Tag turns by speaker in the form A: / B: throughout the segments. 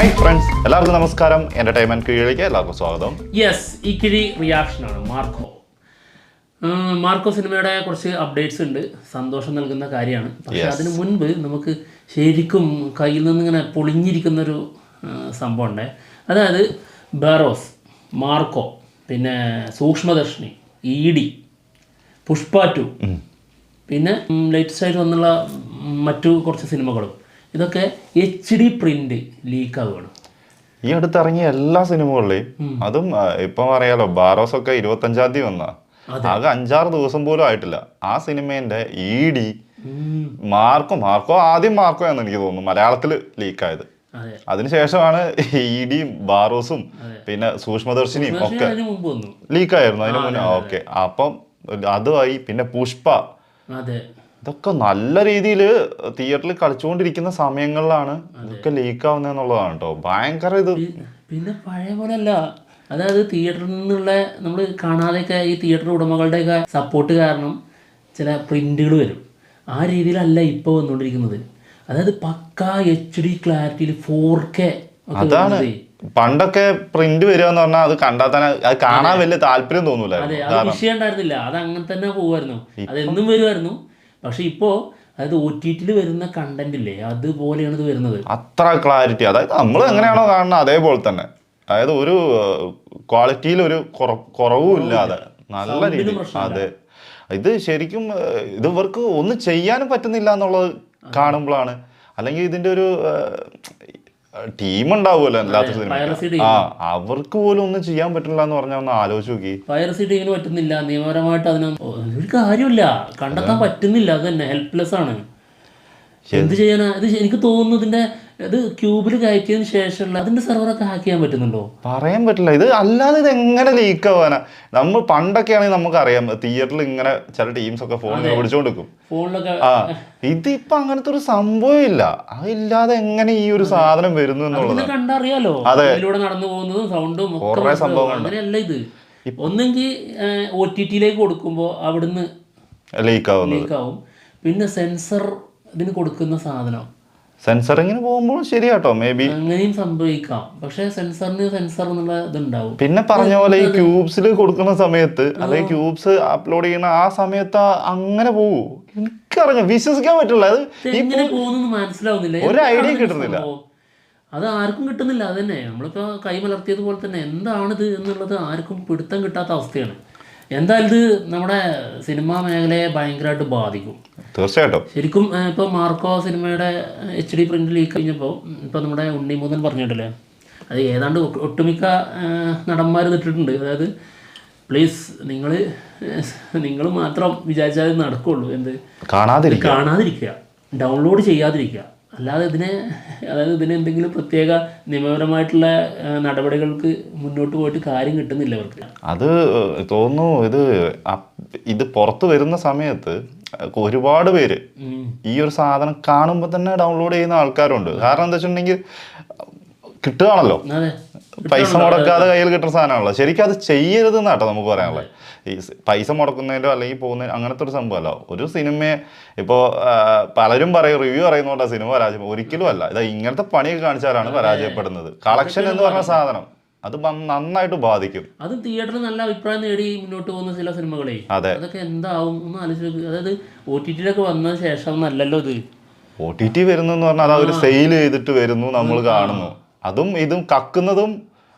A: Hi friends എല്ലാവർക്കും നമസ്കാരം. Entertainment കീഴിലേക്ക് എല്ലാവർക്കും സ്വാഗതം.
B: യെസ് ഈ കിഴി റിയാക്ഷൻ ആണ് മാർക്കോ. മാർക്കോ സിനിമയുടെ കുറച്ച് അപ്ഡേറ്റ്സ് ഉണ്ട്. സന്തോഷം നൽകുന്ന കാര്യമാണ്. പക്ഷെ അതിന് മുൻപ് നമുക്ക് ശരിക്കും കയ്യിൽ നിന്ന് ഇങ്ങനെ പൊളിഞ്ഞിരിക്കുന്ന ഒരു സംഭവം ഉണ്ട്. അതായത് ബറോസ് മാർക്കോ പിന്നെ Sookshmadarshini E D Pushpa two പിന്നെ ലേറ്റസ്റ്റ് ആയിട്ട് വന്നുള്ള മറ്റു കുറച്ച് സിനിമകളും. ഇതൊക്കെ എച്ച് ഡി പ്രിന്റ് ലീക്കാവുകയാണ്
A: ഈ അടുത്തിറങ്ങിയ എല്ലാ സിനിമകളിലെയും അതും ഇപ്പം അറിയാലോ ബാറോസ് ഒക്കെ ഇരുപത്തി അഞ്ചാം തീയതി വന്ന. ആകെ അഞ്ചാറ് ദിവസം പോലും ആയിട്ടില്ല. ആ സിനിമേന്റെ ഇ ഡി മാർക്കോ മാർക്കോ ആദ്യം മാർക്കോ എന്ന് എനിക്ക് തോന്നുന്നു മലയാളത്തിൽ ലീക്കായത്
B: അതെ.
A: അതിനുശേഷമാണ് ഇ ഡിയും ബാറോസും പിന്നെ സൂക്ഷ്മദർശിനിയും ഒക്കെ ലീക്കായിരുന്നു അതിന് മുന്നേ. ഓക്കെ. അപ്പം അതുമായി പിന്നെ പുഷ്പ. ഇതൊക്കെ നല്ല രീതിയിൽ തിയേറ്ററിൽ കളിച്ചുകൊണ്ടിരിക്കുന്ന സമയങ്ങളിലാണ് ഇതൊക്കെ ലീക്ക് ആവുന്നതെന്നുള്ളതാണ് കേട്ടോ ഭയങ്കര ഇത്
B: പിന്നെ പഴയ പോലെ അല്ല അതായത് തിയേറ്ററിൽ നിന്നുള്ള നമ്മൾ കാണാതെയൊക്കെ ഈ തിയേറ്റർ ഉടമകളുടെയൊക്കെ സപ്പോർട്ട് കാരണം ചില പ്രിന്റുകൾ വരും. ആ രീതിയിലല്ല ഇപ്പോൾ വന്നുകൊണ്ടിരിക്കുന്നത് അതായത് പക്ക എച്ച് ഡി ക്ലാരിറ്റിയിൽ ഫോർ കെ
A: അതാണ്. പണ്ടൊക്കെ പ്രിന്റ് വരിക എന്ന് പറഞ്ഞാൽ അത് കണ്ടാൽ തന്നെ അത് കാണാൻ വലിയ താല്പര്യം
B: അതെ.
A: തോന്നൂലായിരുന്നു
B: അത് വിഷയം ഉണ്ടായിരുന്നില്ല. അത് അങ്ങനെ തന്നെ പോകുമായിരുന്നു അത് എന്നും വരുമായിരുന്നു. പക്ഷെ ഇപ്പോൾ അതായത് ഒ ടി ടിയിൽ വരുന്ന കണ്ടന്റ് ഇല്ലേ അതുപോലെയാണ് ഇത് വരുന്നത്.
A: അത്ര ക്ലാരിറ്റി അതായത് നമ്മൾ എങ്ങനെയാണോ കാണുന്നത് അതേപോലെ തന്നെ. അതായത് ഒരു ക്വാളിറ്റിയിൽ ഒരു കുറ- കുറവും ഇല്ലാതെ നല്ല രീതി അതെ. ഇത് ശരിക്കും ഇത് ഇവർക്ക് ഒന്നും ചെയ്യാനും പറ്റുന്നില്ല എന്നുള്ളത് കാണുമ്പോഴാണ്. അല്ലെങ്കിൽ ഇതിന്റെ ഒരു ടീം ഉണ്ടാവുമല്ലോ അല്ലാത്ത സിനിമ ആ അവർക്ക് പോലും ഒന്നും ചെയ്യാൻ പറ്റില്ല എന്ന് പറഞ്ഞാൽ ഒന്ന് ആലോചിച്ച് നോക്കി.
B: പൈറസി ടീമിന് പറ്റുന്നില്ല. നിയമപരമായിട്ട് അതിനൊന്നും ഒരു കാര്യമില്ല. കണ്ടെത്താൻ പറ്റുന്നില്ല. അത് തന്നെ ഹെൽപ്ലെസ് ആണ് എന്ത് ചെയ്യാനാ? ഇത് എനിക്ക് തോന്നുന്നു ഇത് ക്യൂബിൽ കയറ്റിയതിന് ശേഷമുള്ള അതിന്റെ സെർവറൊക്കെ ഹാക്ക് ചെയ്യാൻ പറ്റുന്നുണ്ടോ?
A: പറയാൻ പറ്റില്ല. ഇത് അല്ലാതെ ഇത് എങ്ങനെ ലീക്ക് ആവാനാ? നമ്മൾ പണ്ടൊക്കെ ആണെങ്കിൽ നമുക്ക് അറിയാം തിയേറ്ററിൽ ഇങ്ങനെ ചില ടീംസ് ഒക്കെ ഫോണിൽ പിടിച്ചോണ്ടിരിക്കും.
B: ഫോണിലൊക്കെ
A: ആ ഇതിപ്പോ അങ്ങനത്തെ ഒരു സംഭവം ഇല്ല. അതില്ലാതെ എങ്ങനെ ഈ ഒരു സാധനം വരുന്നു എന്നുള്ളത്
B: കണ്ടറിയാലോ? അതെ. നടന്നു പോകുന്നതും സൗണ്ടും ഒക്കെ സംഭവങ്ങൾ
A: സംഭവങ്ങളുണ്ട്.
B: അങ്ങനെയല്ല ഇത്. ഒന്നെങ്കിൽ ഒ ടി ടിയിലേക്ക് കൊടുക്കുമ്പോൾ അവിടുന്ന്
A: ലീക്ക്
B: ആവും. പിന്നെ സെൻസർ ഇതിന് കൊടുക്കുന്ന സാധനം.
A: സെൻസറിങ്ങിന് പോകുമ്പോൾ ശരിയാട്ടോ മേ ബി
B: അങ്ങനെയും സംഭവിക്കാം. പക്ഷെ സെൻസറിന് സെൻസർ എന്നുള്ള ഇതുണ്ടാവും.
A: പിന്നെ പറഞ്ഞ പോലെ ഈ ക്യൂബ്സിൽ കൊടുക്കുന്ന സമയത്ത് അല്ലെങ്കിൽ ക്യൂബ്സ് അപ്ലോഡ് ചെയ്യുന്ന ആ സമയത്ത് അങ്ങനെ പോകൂ എനിക്കറിയാം വിശ്വസിക്കാൻ പറ്റില്ല. അത്
B: എങ്ങനെ പോകുന്നു മനസ്സിലാവുന്നില്ല.
A: ഒരു
B: ഐഡിയ
A: കിട്ടുന്നില്ല.
B: അത് ആർക്കും കിട്ടുന്നില്ല. അത് തന്നെ. നമ്മളിപ്പോ കൈ മലർത്തിയതുപോലെ തന്നെ. എന്താണിത് എന്നുള്ളത് ആർക്കും പിടുത്തം കിട്ടാത്ത അവസ്ഥയാണ്. എന്തായാലും ഇത് നമ്മുടെ സിനിമാ മേഖലയെ ഭയങ്കരമായിട്ട് ബാധിക്കും.
A: തീർച്ചയായിട്ടും.
B: ശരിക്കും ഇപ്പോൾ ഇപ്പൊ മാർക്കോ സിനിമയുടെ എച്ച് ഡി പ്രിന്റ് ലീക്ക് കഴിഞ്ഞപ്പോൾ ഇപ്പൊ നമ്മുടെ ഉണ്ണി മൂന്നൻ പറഞ്ഞിട്ടില്ലേ? അത് ഏതാണ്ട് ഒട്ടുമിക്ക നടന്മാർ നിട്ടിട്ടുണ്ട് അതായത് പ്ലീസ് നിങ്ങൾ നിങ്ങൾ മാത്രം വിചാരിച്ചാൽ നടക്കുള്ളൂ. എന്ത്?
A: കാണാതിരിക്കും
B: കാണാതിരിക്കുക. ഡൗൺലോഡ് ചെയ്യാതിരിക്കുക. അല്ലാതെ ഇതിനെ അതായത് ഇതിന് എന്തെങ്കിലും പ്രത്യേക നിയമപരമായിട്ടുള്ള നടപടികൾക്ക് മുന്നോട്ട് പോയിട്ട് കാര്യം കിട്ടുന്നില്ല അവർക്ക്
A: അത് തോന്നുന്നു ഇത് ഇത് പുറത്ത് വരുന്ന സമയത്ത് ഒരുപാട് പേര് ഈ ഒരു സാധനം കാണുമ്പോൾ തന്നെ ഡൗൺലോഡ് ചെയ്യുന്ന ആൾക്കാരുണ്ട്. കാരണം എന്താ വെച്ചിട്ടുണ്ടെങ്കിൽ കിട്ടുകയാണല്ലോ. പൈസ മുടക്കാതെ കയ്യിൽ കിട്ടുന്ന സാധനമാണല്ലോ. ശരിക്കും അത് ചെയ്യരുത് എന്നാട്ടോ നമുക്ക് പറയാനുള്ളത്. ഈ പൈസ മുടക്കുന്നതിലോ അല്ലെങ്കിൽ പോകുന്ന അങ്ങനത്തെ ഒരു സംഭവമല്ല. ഒരു സിനിമയെ ഇപ്പോൾ പലരും പറയും റിവ്യൂ പറയുന്നതുകൊണ്ടാണ് സിനിമ പരാജയം. ഒരിക്കലും അല്ല. ഇത് ഇങ്ങനത്തെ പണിയൊക്കെ കാണിച്ചാലാണ് പരാജയപ്പെടുന്നത്. കളക്ഷൻ എന്ന് പറഞ്ഞ സാധനം അത് നന്നായിട്ട് ബാധിക്കും.
B: അത് തിയേറ്ററിൽ നല്ല അഭിപ്രായം നേടി മുന്നോട്ട് പോകുന്ന ചില സിനിമകളെ.
A: അതെ.
B: അതൊക്കെ എന്താവും ഒന്ന് ആലോചിച്ച് അതായത് ഒ ടി ടിയിലൊക്കെ വന്ന ശേഷം നല്ലല്ലോ ഇത്.
A: ഒ ടി ടി വരുന്നു പറഞ്ഞാൽ അത് അവർ സെയിൽ ചെയ്തിട്ട് വരുന്നു നമ്മൾ കാണുന്നു. അതും ഇതും കക്കുന്നതും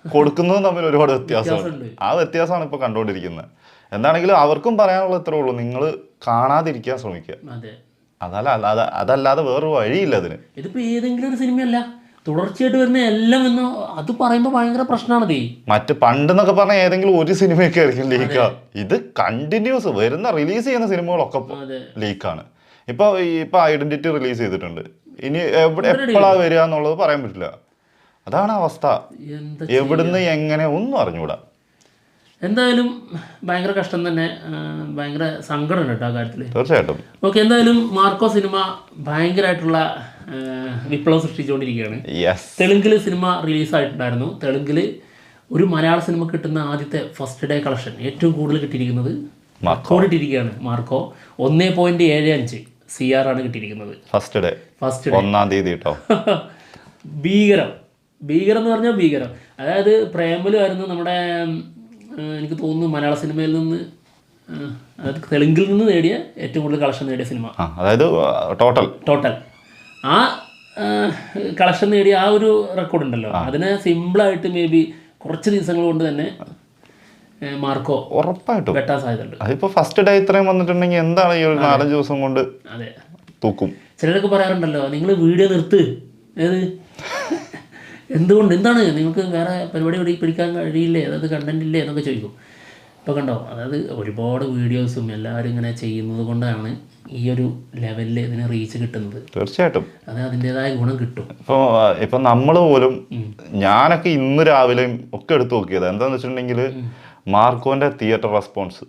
A: കൊടുക്കുന്നതും തമ്മിൽ ഒരുപാട് വ്യത്യാസമുണ്ട്. ആ വ്യത്യാസമാണ് ഇപ്പോൾ കണ്ടുകൊണ്ടിരിക്കുന്നത്. എന്താണെങ്കിലും അവർക്കും പറയാനുള്ള ഇത്രേ ഉള്ളൂ. നിങ്ങൾ കാണാതിരിക്കാൻ ശ്രമിക്കുക.
B: അതെ.
A: അതല്ല അല്ലാതെ അതല്ലാതെ വേറൊരു വഴിയില്ല അതിന്.
B: ഇതിപ്പോ ഏതെങ്കിലും ഒരു സിനിമയല്ല തുടർച്ചയായിട്ട് വരുന്ന എല്ലാം എന്ന് അത് പറയുമ്പോൾ ഭയങ്കര പ്രശ്നമാണ്
A: മറ്റ് പണ്ടെന്നൊക്കെ പറഞ്ഞ ഏതെങ്കിലും ഒരു സിനിമയൊക്കെ ആയിരിക്കും ലീക്ക്. ഇത് കണ്ടിന്യൂസ് വരുന്ന റിലീസ് ചെയ്യുന്ന സിനിമകളൊക്കെ ലീക്കാണ്. ഇപ്പൊ ഇപ്പൊ ഐഡന്റിറ്റി റിലീസ് ചെയ്തിട്ടുണ്ട്. ഇനി എപ്പോഴാണ് എപ്പോഴാ വരിക എന്നുള്ളത് പറയാൻ പറ്റില്ല. അതാണ് അവസ്ഥ. എവിടുന്ന് എങ്ങനെ ഒന്നും അറിഞ്ഞുകൂടാ
B: എന്തായാലും ഭയങ്കര കഷ്ടം തന്നെ ഭയങ്കര സങ്കടമുണ്ട് കേട്ടോ ആ കാര്യത്തിൽ
A: തീർച്ചയായിട്ടും.
B: ഓക്കെ എന്തായാലും മാർക്കോ സിനിമ ഭയങ്കരമായിട്ടുള്ള വിപ്ലവം സൃഷ്ടിച്ചുകൊണ്ടിരിക്കുകയാണ്. തെലുങ്കിൽ സിനിമ റിലീസായിട്ടുണ്ടായിരുന്നു. തെലുങ്കിൽ ഒരു മലയാള സിനിമ കിട്ടുന്ന ആദ്യത്തെ ഫസ്റ്റ് ഡേ കളക്ഷൻ ഏറ്റവും കൂടുതൽ കിട്ടിയിരിക്കുന്നത്
A: മാർക്കോ.
B: റെക്കോർഡിട്ടിരിക്കുകയാണ് മാർക്കോ. ഒന്നേ പോയിന്റ് ഏഴ് അഞ്ച് സി ആർ ആണ് കിട്ടിയിരിക്കുന്നത്.
A: ഫസ്റ്റ് ഡേ
B: ഫസ്റ്റ് ഡേ
A: ഒന്നാം തീയതി കേട്ടോ.
B: ഭീകരം. ഭീകരം എന്ന് പറഞ്ഞാൽ ഭീകരം അതായത് പ്രേമലുമായിരുന്നു നമ്മുടെ എനിക്ക് തോന്നുന്നു മലയാള സിനിമയിൽ നിന്ന് അതായത് തെലുങ്കിൽ നിന്ന് നേടിയ ഏറ്റവും കൂടുതൽ കളക്ഷൻ നേടിയ സിനിമ.
A: ആ അതായത് ടോട്ടൽ
B: ടോട്ടൽ ആ കളക്ഷൻ നേടിയ ആ ഒരു റെക്കോർഡ് ഉണ്ടല്ലോ. അതിനെ സിമ്പിളായിട്ട് മേ ബി കുറച്ച് ദിവസങ്ങൾ കൊണ്ട് തന്നെ മാർക്കോ
A: ഉറപ്പായിട്ടും.
B: വെട്ടാൻ സാധ്യതയുണ്ട്.
A: അതിപ്പോ ഫസ്റ്റ് ഡേ ഇത്രയും വന്നിട്ടുണ്ടെങ്കിൽ എന്താണ് ഈ ഒരു നാലഞ്ച് ദിവസം കൊണ്ട്
B: അതെ.
A: തൂക്കും?
B: ചിലരൊക്കെ പറയാറുണ്ടല്ലോ നിങ്ങൾ വീഡിയോ നിർത്ത്. ഏത്? എന്തുകൊണ്ട്? എന്താണ്? നിങ്ങൾക്ക് വേറെ പരിപാടി പിടി പിടിക്കാൻ കഴിയില്ലേ? അതായത് കണ്ടന്റ് ഇല്ലേ എന്നൊക്കെ ചോദിക്കും. ഇപ്പോൾ കണ്ടോ? അതായത് ഒരുപാട് വീഡിയോസും എല്ലാവരും ഇങ്ങനെ ചെയ്യുന്നത് കൊണ്ടാണ് ഈ ഒരു ലെവലിൽ ഇതിന് റീച്ച് കിട്ടുന്നത്.
A: തീർച്ചയായിട്ടും.
B: അത് അതിന്റെതായ ഗുണം കിട്ടും.
A: ഇപ്പോൾ ഇപ്പം നമ്മൾ പോലും ഞാനൊക്കെ ഇന്ന് രാവിലെ ഒക്കെ എടുത്തു നോക്കിയത്. എന്താണെന്ന് വെച്ചിട്ടുണ്ടെങ്കിൽ മാർക്കോന്റെ തിയേറ്റർ റെസ്പോൺസ്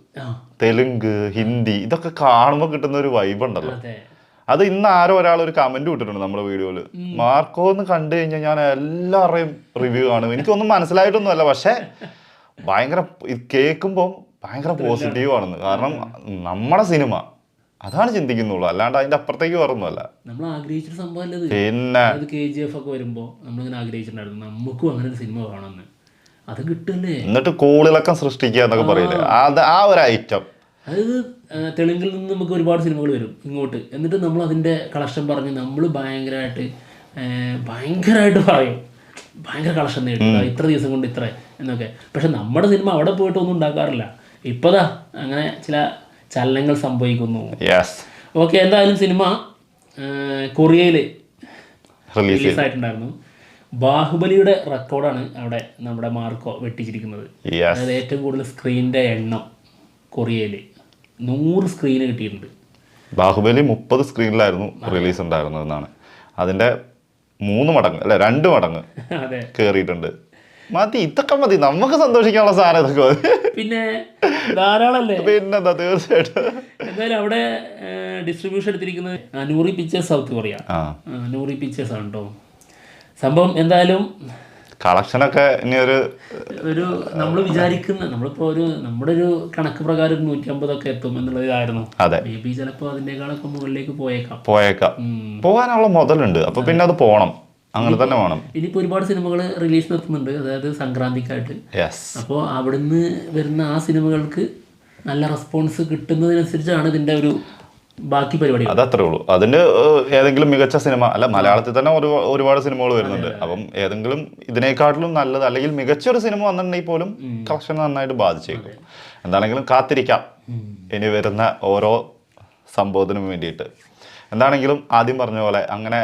A: തെലുങ്ക് ഹിന്ദി ഇതൊക്കെ കാണുമ്പോൾ കിട്ടുന്ന ഒരു വൈബ് ഉണ്ടല്ലോ.
B: അതെ
A: ഇന്ന് ആരോ ഒരാൾ ഒരു കമന്റ് വിട്ടിട്ടുണ്ട് നമ്മുടെ വീഡിയോയിൽ മാർക്കോ എന്ന് കണ്ടു കഴിഞ്ഞാൽ ഞാൻ എല്ലാവരുടെയും റിവ്യൂ കാണും. എനിക്കൊന്നും മനസ്സിലായിട്ടൊന്നുമല്ല. പക്ഷെ ഭയങ്കര കേൾക്കുമ്പോൾ ഭയങ്കര പോസിറ്റീവ് ആണെന്ന്. കാരണം നമ്മുടെ സിനിമ അതാണ് ചിന്തിക്കുന്നുള്ളൂ. അല്ലാണ്ട് അതിന്റെ അപ്പുറത്തേക്ക് വേറൊന്നുമല്ല.
B: നമ്മൾ ആഗ്രഹിച്ചൊരു സംഭവം
A: പിന്നെ.
B: കെ ജി എഫ് ഒക്കെ വരുമ്പോൾ നമ്മളിങ്ങനെ ആഗ്രഹിച്ചിട്ടുണ്ടായിരുന്നു. നമുക്കും അങ്ങനെ ഒരു സിനിമ വേണമെന്ന് അത് കിട്ടല്ലേ
A: എന്നിട്ട് കോളിളക്കം സൃഷ്ടിക്കുക എന്നൊക്കെ പറയില്ലേ? അത് ആ ഒരു ഐറ്റം.
B: അതായത് തെലുങ്കിൽ നിന്ന് നമുക്ക് ഒരുപാട് സിനിമകൾ വരും ഇങ്ങോട്ട്. എന്നിട്ട് നമ്മൾ അതിന്റെ കളക്ഷൻ പറഞ്ഞ് നമ്മൾ ഭയങ്കരമായിട്ട് ഭയങ്കരമായിട്ട് പറയും. ഭയങ്കര കളക്ഷൻ നേടും ഇത്ര ദിവസം കൊണ്ട് ഇത്ര എന്നൊക്കെ. പക്ഷെ നമ്മുടെ സിനിമ അവിടെ പോയിട്ട് ഒന്നും ഉണ്ടാക്കാറില്ല. ഇപ്പതാ അങ്ങനെ ചില ചലനങ്ങൾ സംഭവിക്കുന്നു. ഓക്കെ എന്തായാലും സിനിമ കൊറിയയിൽ
A: റിലീസ്
B: റിലീസായിട്ടുണ്ടായിരുന്നു. ബാഹുബലിയുടെ റെക്കോർഡാണ് അവിടെ നമ്മുടെ മാർക്കോ വെട്ടിച്ചിരിക്കുന്നത്. അതായത് ഏറ്റവും കൂടുതൽ സ്ക്രീനിന്റെ എണ്ണം കൊറിയയിൽ നൂറ് സ്ക്രീന് കിട്ടിയിട്ടുണ്ട്.
A: ബാഹുബലി മുപ്പത് സ്ക്രീനിലായിരുന്നു റിലീസ് ഉണ്ടായിരുന്നതെന്നാണ്. അതിന്റെ മൂന്ന് മടങ്ങ് അല്ലെ രണ്ട് മടങ്ങ് കയറിയിട്ടുണ്ട് മതി ഇതൊക്കെ മതി. നമുക്ക് സന്തോഷിക്കാനുള്ള സാധനം ഇതൊക്കെ
B: പിന്നെ ധാരാളല്ലേ?
A: പിന്നെന്താ തീർച്ചയായിട്ടും.
B: എന്തായാലും അവിടെ ഡിസ്ട്രിബ്യൂഷൻ എടുത്തിരിക്കുന്നത് നൂറി പിക്ചേഴ്സ് സൗത്ത് കൊറിയ
A: ആ.
B: ആ, നൂറി പിക്ചേഴ്സ് ആണ് കേട്ടോ സംഭവം എന്തായാലും
A: കളക്ഷനൊക്കെ ഇനി ഒരു
B: ഒരു നമ്മൾ വിചാരിക്കുന്ന നമ്മളിപ്പോ ഒരു നമ്മുടെ ഒരു കണക്ക് പ്രകാരം ഒരു നൂറ്റി അമ്പതൊക്കെ എത്തും എന്നുള്ളതായിരുന്നു
A: അതെ.
B: മേ ബി ചിലപ്പോ അതിനേക്കാളൊക്കെ മുകളിലേക്ക് പോയേക്കാം.
A: പോയേക്കാം. പോകാനുള്ള മുതലുണ്ട്. അപ്പൊ പിന്നെ അത് പോണം. അങ്ങനെ തന്നെ വേണം.
B: ഇനിയിപ്പോൾ ഒരുപാട് സിനിമകൾ റിലീസ് നിർത്തുന്നുണ്ട്. അതായത് സംക്രാന്തിക്കായിട്ട്.
A: അപ്പോ
B: അപ്പോൾ അവിടുന്ന് വരുന്ന ആ സിനിമകൾക്ക് നല്ല റെസ്പോൺസ് കിട്ടുന്നതിനനുസരിച്ചാണ് ഇതിന്റെ ഒരു ബാക്കി പരിപാടി
A: അത് അത്രേ ഉള്ളൂ. അതിന് ഏതെങ്കിലും മികച്ച സിനിമ അല്ല മലയാളത്തിൽ തന്നെ ഒരു ഒരുപാട് സിനിമകൾ വരുന്നുണ്ട്. അപ്പം ഏതെങ്കിലും ഇതിനേക്കാട്ടിലും നല്ലത് അല്ലെങ്കിൽ മികച്ച ഒരു സിനിമ വന്നിട്ടുണ്ടെങ്കിൽ പോലും കളക്ഷൻ നന്നായിട്ട് ബാധിച്ചേക്കും. എന്താണെങ്കിലും കാത്തിരിക്കാം. ഇനി വരുന്ന ഓരോ സംഭവത്തിനും വേണ്ടിയിട്ട്. എന്താണെങ്കിലും ആദ്യം പറഞ്ഞ പോലെ അങ്ങനെ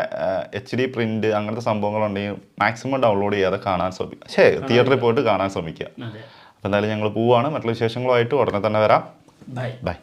A: എച്ച് ഡി പ്രിന്റ് അങ്ങനത്തെ സംഭവങ്ങളുണ്ടെങ്കിൽ മാക്സിമം ഡൗൺലോഡ് ചെയ്യാതെ കാണാൻ ശ്രമിക്കുക ശേ തിയേറ്ററിൽ പോയിട്ട് കാണാൻ ശ്രമിക്കുക. അപ്പം എന്തായാലും ഞങ്ങൾ പോവുകയാണ് മറ്റുള്ള വിശേഷങ്ങളുമായിട്ട് ഉടനെ തന്നെ വരാം.
B: ബൈ.
A: ബൈ.